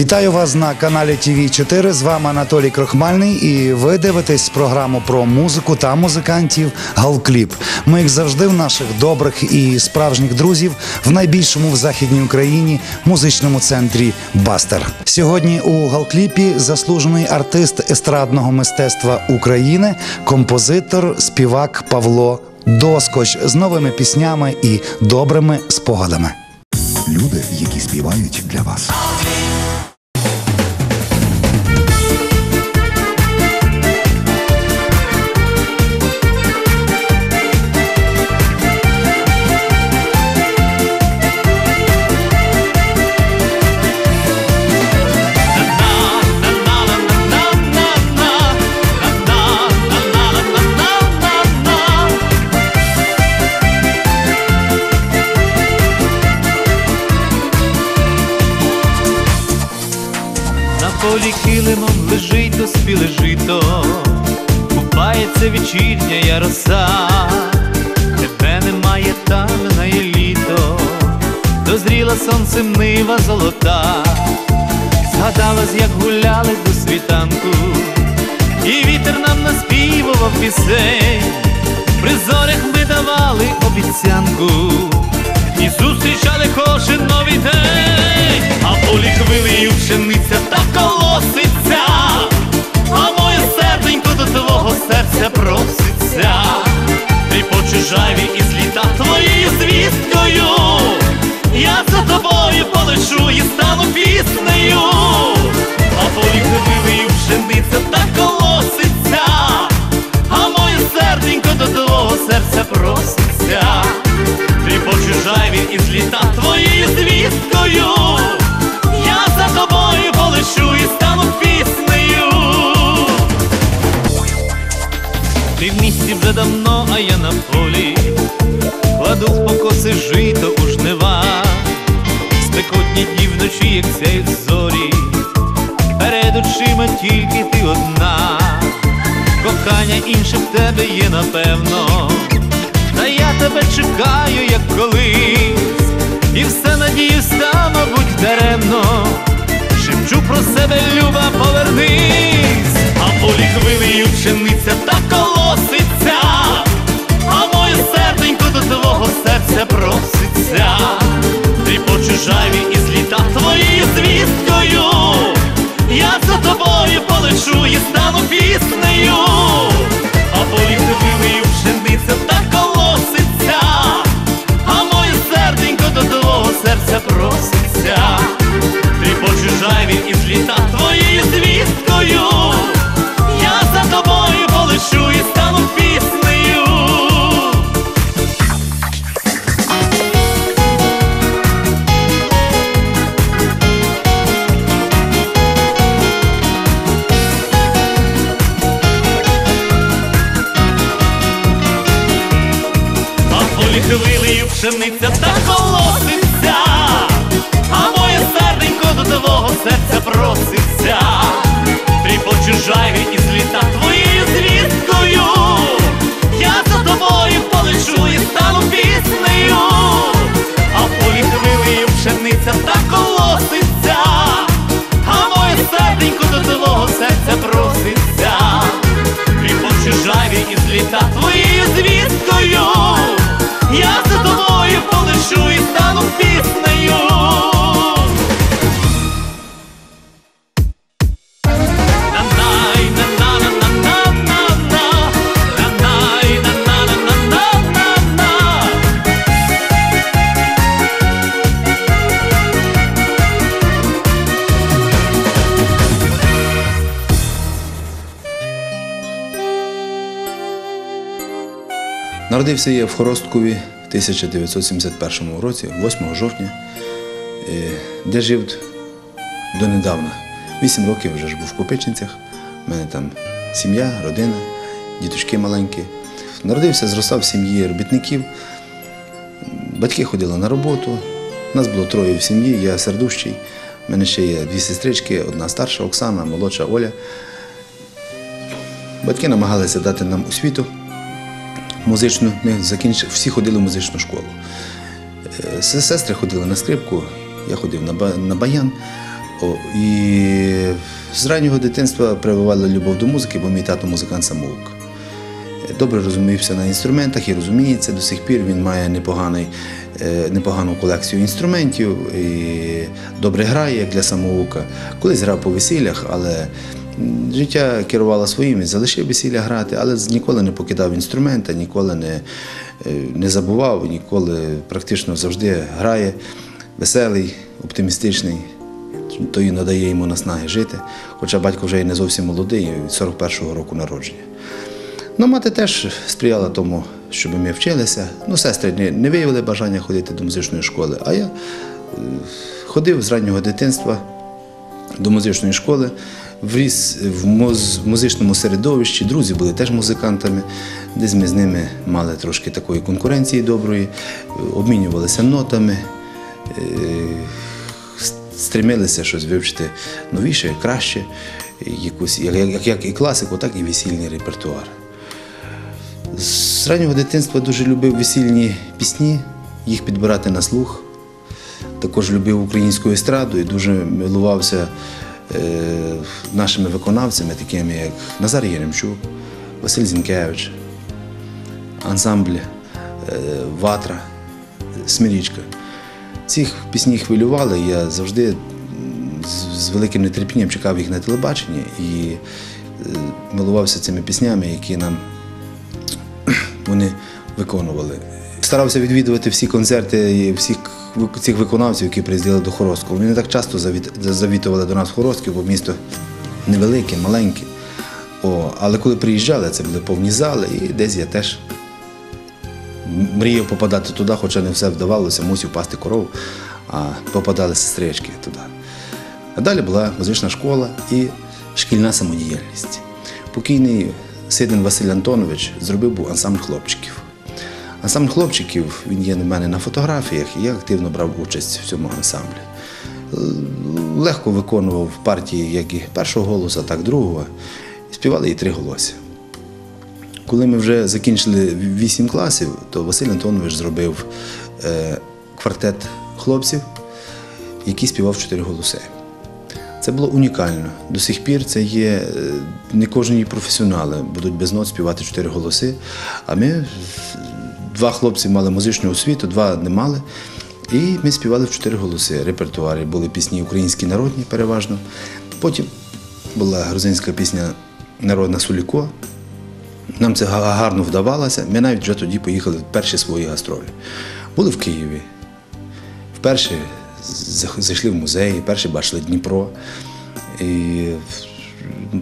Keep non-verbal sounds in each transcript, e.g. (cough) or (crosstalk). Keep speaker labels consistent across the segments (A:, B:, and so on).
A: Вітаю вас на каналі ТВ 4 З вами Анатолій Крохмальний, і ви дивитесь програму про музику та музикантів Галкліп. Ми, як завжди, в наших добрих і справжніх друзів в найбільшому в західній Україні музичному центрі Бастер. Сьогодні у Галкліпі заслужений артист естрадного мистецтва України, композитор, співак Павло Доскоч з новими піснями і добрими спогадами.
B: Люди, які співають для вас.
C: Дозріла сонцем нива золота, згадалась, як гуляли до світанку, і вітер нам наспівував пісень, при зорях ми давали обіцянку. І зустрічали кожен новий день, а полі хвилею пшениця та колоситься, а моє серденько до твого серця проситься, ти по чужаві із літа твоєю звісткою, я тобою полечу і стану піснею, а полі хвилею пшениця та хвилею пшениця та колоситься,
D: Народився я в Хоросткові в 1971 році, 8 жовтня, е, де жив донедавна. Вісім років вже ж був в Копичинцях. У мене там сім'я, родина, діточки маленькі. Народився, зростав в сім'ї робітників. Батьки ходили на роботу. Нас було троє в сім'ї, я сердущий. У мене ще є дві сестрички, одна старша Оксана, молодша Оля. Батьки намагалися дати нам освіту музичну. Ми закінчили, всі ходили в музичну школу. Е, Сестри ходили на скрипку, я ходив на, ба- на баян. О, і з раннього дитинства прививали любов до музики, бо мій тато музикант самоук. Добре розумівся на інструментах і розуміється до сих пір. Він має непоганий, е, непогану колекцію інструментів і добре грає як для самоука. Колись грав по весіллях, але життя керувало своїм, залишив весілля грати, але ніколи не покидав інструмента, ніколи не, е, не забував, ніколи практично завжди грає веселий, оптимістичний. То і надає йому наснаги жити, хоча батько вже і не зовсім молодий, від 41-го року народження. Ну, мати теж сприяла тому, щоб ми вчилися. Ну, сестри не, виявили бажання ходити до музичної школи, а я е, ходив з раннього дитинства до музичної школи, вріс в муз- музичному середовищі, друзі були теж музикантами, десь ми з ними мали трошки такої конкуренції доброї, обмінювалися нотами, е, стремилися щось вивчити новіше, краще, якусь, як, як, і класику, так і весільний репертуар. З раннього дитинства дуже любив весільні пісні, їх підбирати на слух. Також любив українську естраду і дуже милувався нашими виконавцями, такими як Назар Єремчук, Василь Зінкевич, ансамбль е, Ватра, Смирічка. Цих пісні хвилювали, я завжди з, з великим нетерпінням чекав їх на телебаченні і е, милувався цими піснями, які нам (clears throat) вони виконували. Старався відвідувати всі концерти всіх цих виконавців, які приїздили до Хорозького. Вони не так часто завітували до нас в Хорозьків, бо місто невелике, маленьке. О, але коли приїжджали, це були повні зали, і десь я теж мріяв попадати туди, хоча не все вдавалося, мусив пасти корову, а попадали сестрички туди. А далі була музична школа і шкільна самодіяльність. Покійний Сидин Василь Антонович зробив був ансамбль хлопчиків. Ансамбль хлопчиків він є в мене на фотографіях, і я активно брав участь в цьому ансамблі. Легко виконував партії як і першого голоса, так і другого. І співали і три голоси. Коли ми вже закінчили вісім класів, то Василь Антонович зробив е, квартет хлопців, який співав чотири голоси. Це було унікально. До сих пір це є е, не кожні професіонали будуть без нот співати чотири голоси. А ми два хлопці мали музичну освіту, два не мали. І ми співали в чотири голоси. Репертуарі були пісні українські народні переважно. Потім була грузинська пісня Народна Суліко. Нам це гарно вдавалося. Ми навіть вже тоді поїхали в перші свої гастролі. Були в Києві. Вперше зайшли в музей, вперше бачили Дніпро. І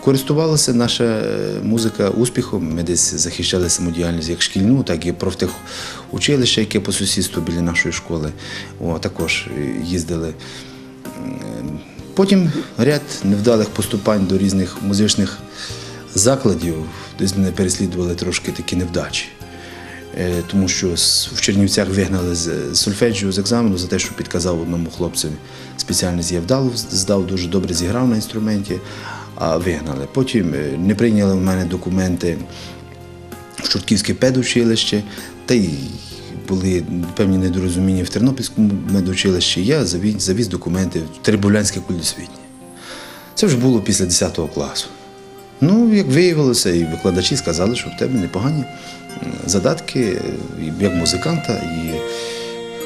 D: користувалася наша е, музика успіхом. Ми десь захищали самодіяльність як шкільну, так і профтехучилище, яке по сусідству біля нашої школи. О, також їздили. Потім ряд невдалих поступань до різних музичних закладів, десь мене переслідували трошки такі невдачі. Е, Тому що в Чернівцях вигнали з сольфеджіо з екзамену за те, що підказав одному хлопцеві спеціальність я вдав, здав, дуже добре зіграв на інструменті, а вигнали. Потім е, не прийняли в мене документи в Чортківське педучилище, та й були певні недорозуміння в Тернопільському медучилищі. Я завіз, завіз документи в Теребулянське культосвітнє. Це вже було після 10 класу. Ну, як виявилося, і викладачі сказали, що в тебе непогані задатки е, як музиканта, і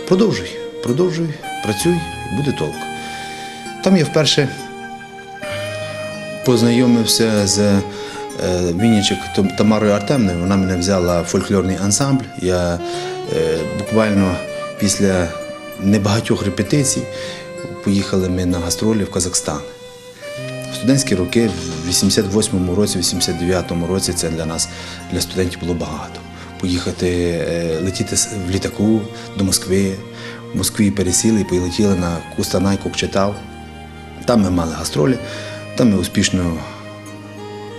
D: продовжуй, продовжуй, працюй, буде толк. Там я вперше познайомився з е, Вінничик Том- Тамарою Артемною. Вона мене взяла в фольклорний ансамбль. Я е, буквально після небагатьох репетицій поїхали ми на гастролі в Казахстан. В студентські роки, в 88-му році, 89-му році це для нас, для студентів було багато. Поїхати, е, летіти в літаку до Москви, в Москві пересіли і полетіли на Кустанай, Кокчетав. Там ми мали гастролі, там ми успішно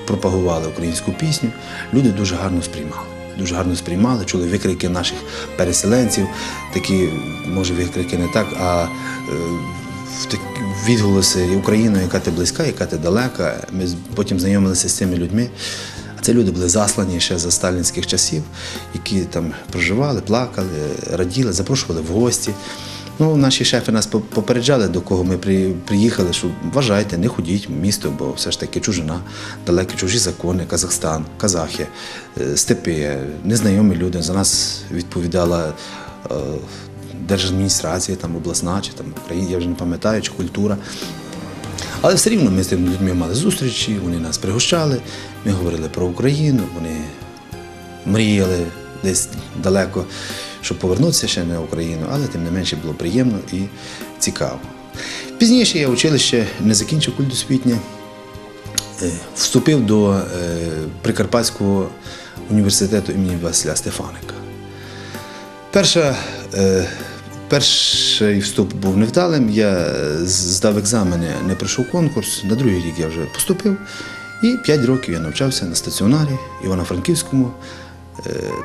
D: пропагували українську пісню. Люди дуже гарно сприймали. Дуже гарно сприймали, чули викрики наших переселенців, такі, може, викрики не так, а е, відголоси Україна, яка ти близька, яка ти далека. Ми потім знайомилися з цими людьми. А це люди були заслані ще за сталінських часів, які там проживали, плакали, раділи, запрошували в гості. Ну, наші шефи нас по- попереджали, до кого ми приїхали, що вважайте, не ходіть в місто, бо все ж таки чужина, далекі чужі закони, Казахстан, казахи, е, степи, незнайомі люди. За нас відповідала е, держадміністрація, там обласна чи там я вже не пам'ятаю, чи культура. Але все рівно ми з тими людьми мали зустрічі, вони нас пригощали, ми говорили про Україну, вони мріяли десь далеко, щоб повернутися ще на Україну, але тим не менше було приємно і цікаво. Пізніше я училище не закінчив культосвітнє, е, вступив до е, Прикарпатського університету імені Василя Стефаника. Перша, е, перший вступ був невдалим. Я здав екзамени, не пройшов конкурс. На другий рік я вже поступив. І 5 років я навчався на стаціонарі Івано-Франківському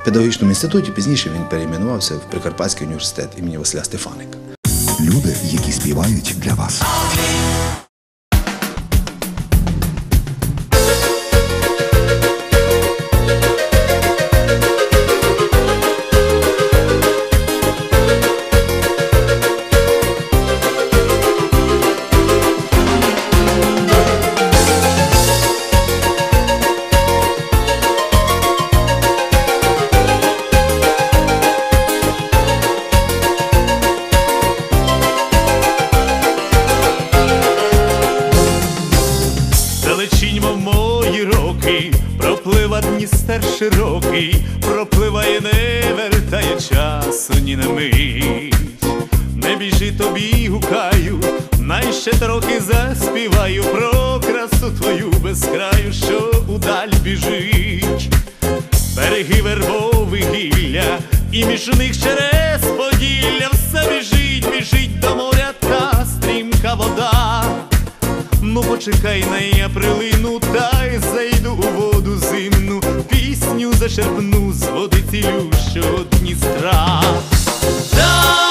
D: педагогічному інституті. Пізніше він перейменувався в Прикарпатський університет імені Василя Стефаника.
B: Люди, які співають для вас.
C: Ще заспіваю про красу твою безкраю, що удаль біжить. Береги вербових гілля, і між них через поділля все біжить, біжить до моря та стрімка вода. Ну почекай на я прилину, та й зайду у воду зимну, пісню зачерпну з води цілющого Дністра. Даль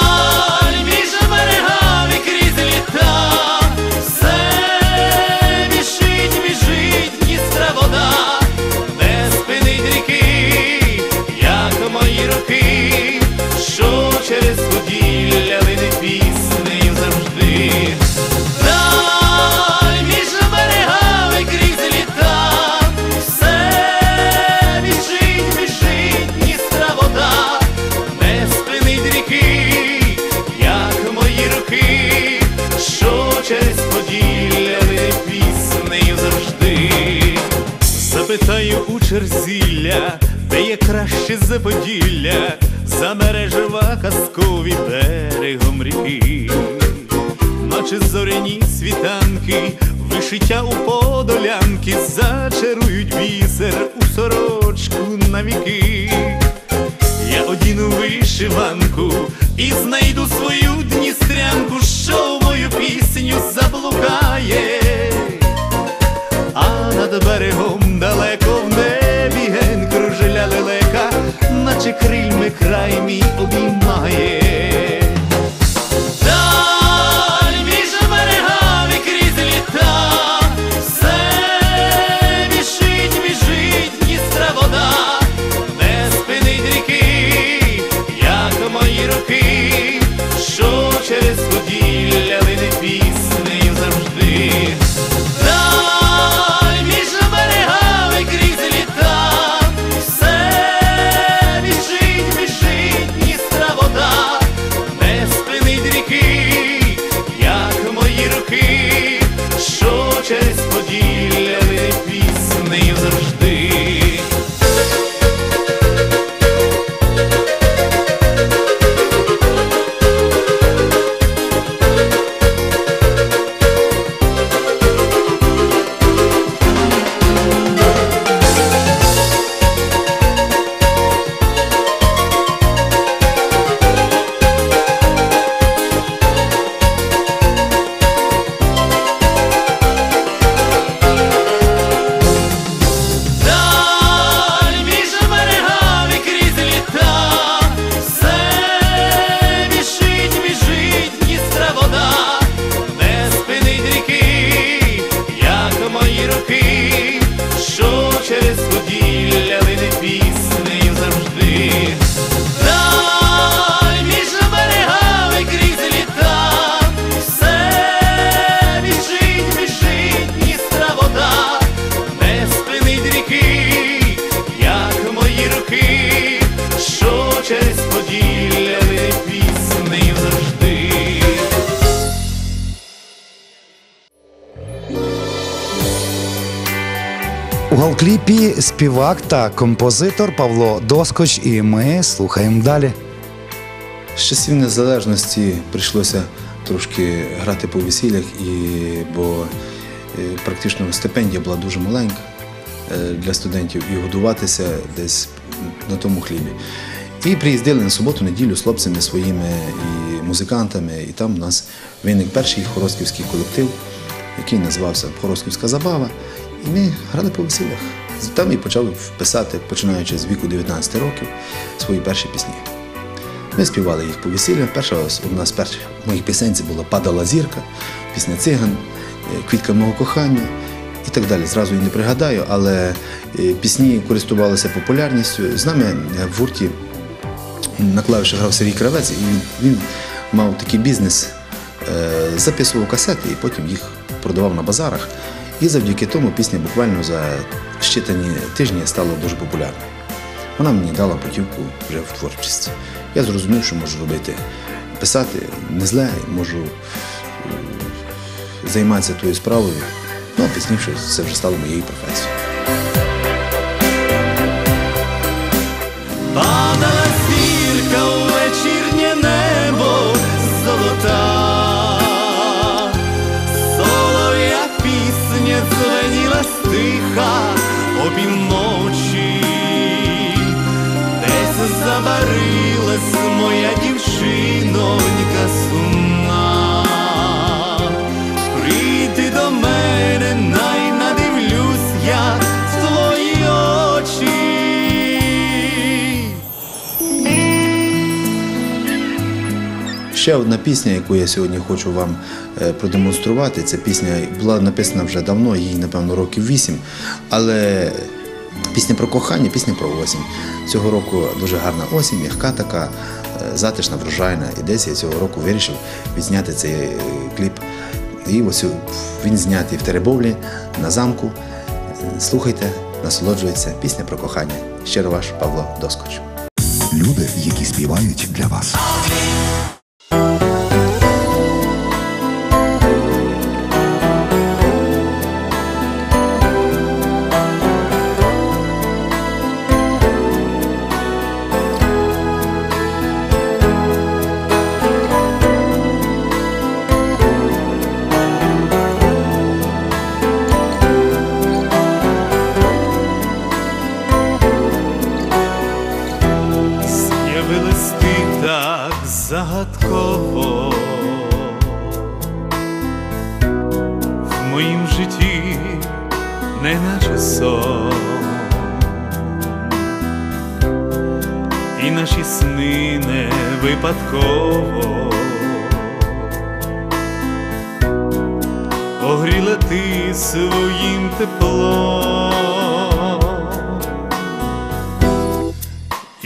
C: роки, що через поділля лине піснею завжди. Даль між берегами крізь літа, все біжить, біжить Дністра вода, не спинить ріки, як мої руки, що через поділля лине піснею завжди. Запитаю у черзілля, де є краще за eres My European
A: Галкліпі співак та композитор Павло Доскоч, і ми слухаємо далі.
D: З часів незалежності прийшлося трошки грати по весіллях, і, бо е, практично стипендія була дуже маленька е, для студентів і годуватися десь на тому хлібі. І приїздили на суботу-неділю з хлопцями своїми і музикантами, і там у нас виник перший хорозківський колектив, який називався Хорозківська забава. І ми грали по весіллях. Там і почав писати, починаючи з віку 19 років, свої перші пісні. Ми співали їх по весіллям. Перша одна з перших моїх пісень була Падала зірка, пісня Циган, е, Квітка мого кохання і так далі. Зразу і не пригадаю, але е, пісні користувалися популярністю. З нами е, в гурті на клавішах грав Сергій Кравець, і він, мав такий бізнес, записував касети і потім їх продавав на базарах. І завдяки тому пісня буквально за щитані тижні стала дуже популярною. Вона мені дала путівку вже в творчість. Я зрозумів, що можу робити, писати не зле, можу е, займатися тою справою. Ну, а пізніше це вже стало моєю професією.
C: Дівчинонька сумна. Прийти до мене, най надивлюсь я в твої очі.
D: Ще одна пісня, яку я сьогодні хочу вам е, продемонструвати. Ця пісня була написана вже давно, їй, напевно, років вісім. Але пісня про кохання, пісня про осінь. Цього року дуже гарна осінь, м'яка така, затишна, врожайна. І я цього року вирішив відзняти цей е, кліп. І ось він знятий в Теребовлі на замку. Е, Слухайте, насолоджується пісня про кохання. Щиро ваш Павло Доскоч.
B: Люди, які співають для вас.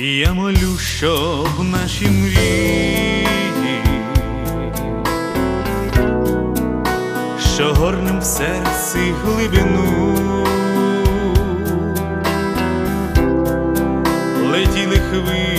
C: Я молю, щоб наші мрії, що горним в серці глибину, летіли хвилями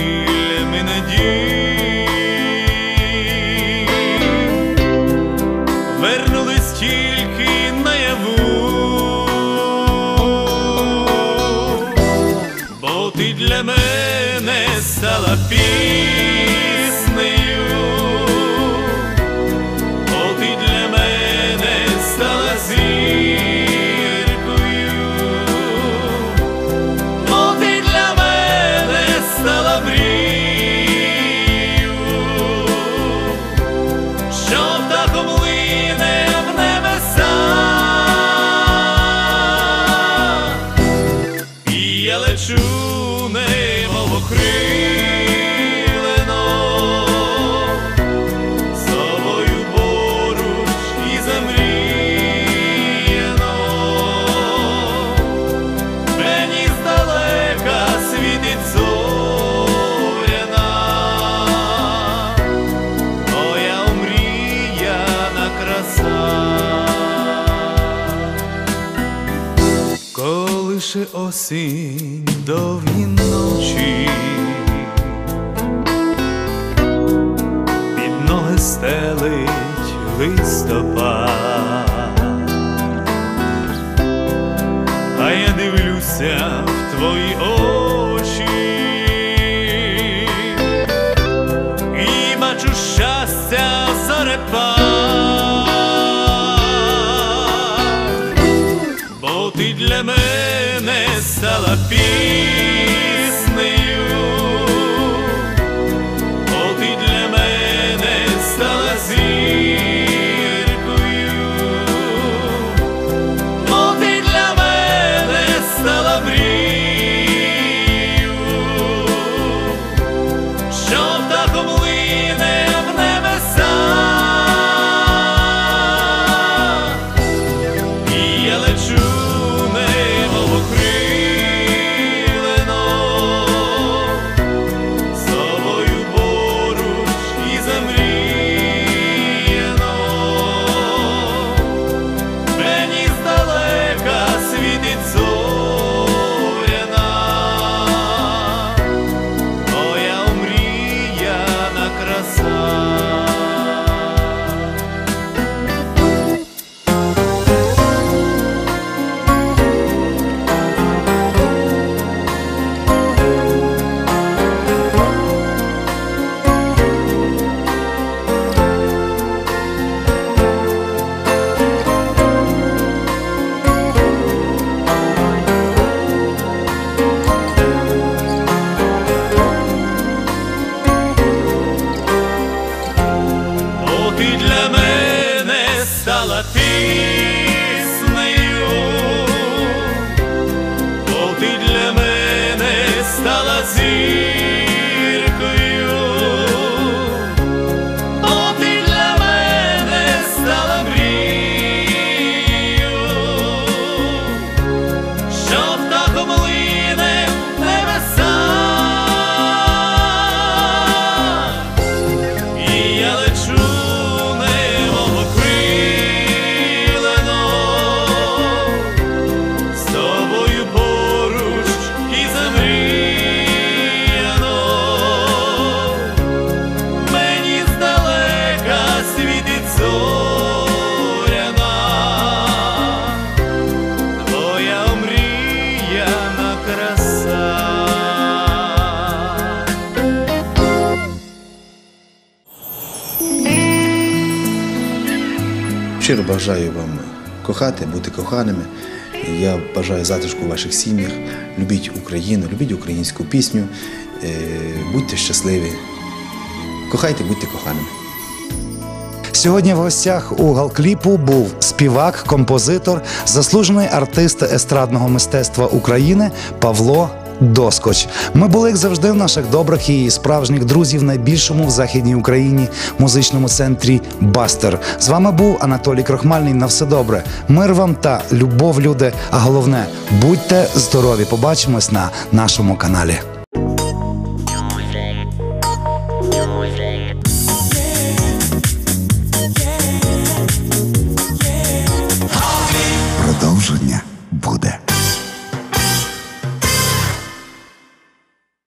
C: осінь довгі ночі, під ноги стелить листопад,
D: бажаю вам кохати, бути коханими. Я бажаю затишку у ваших сім'ях. Любіть Україну, любіть українську пісню, е, будьте щасливі. Кохайте, будьте коханими.
A: Сьогодні в гостях у галкліпу був співак, композитор, заслужений артист естрадного мистецтва України Павло. Доскоч. Ми були, як завжди, в наших добрих і справжніх друзів в найбільшому в західній Україні музичному центрі Бастер. З вами був Анатолій Крохмальний. На все добре. Мир вам та любов, люди. А головне, будьте здорові. Побачимось на нашому каналі.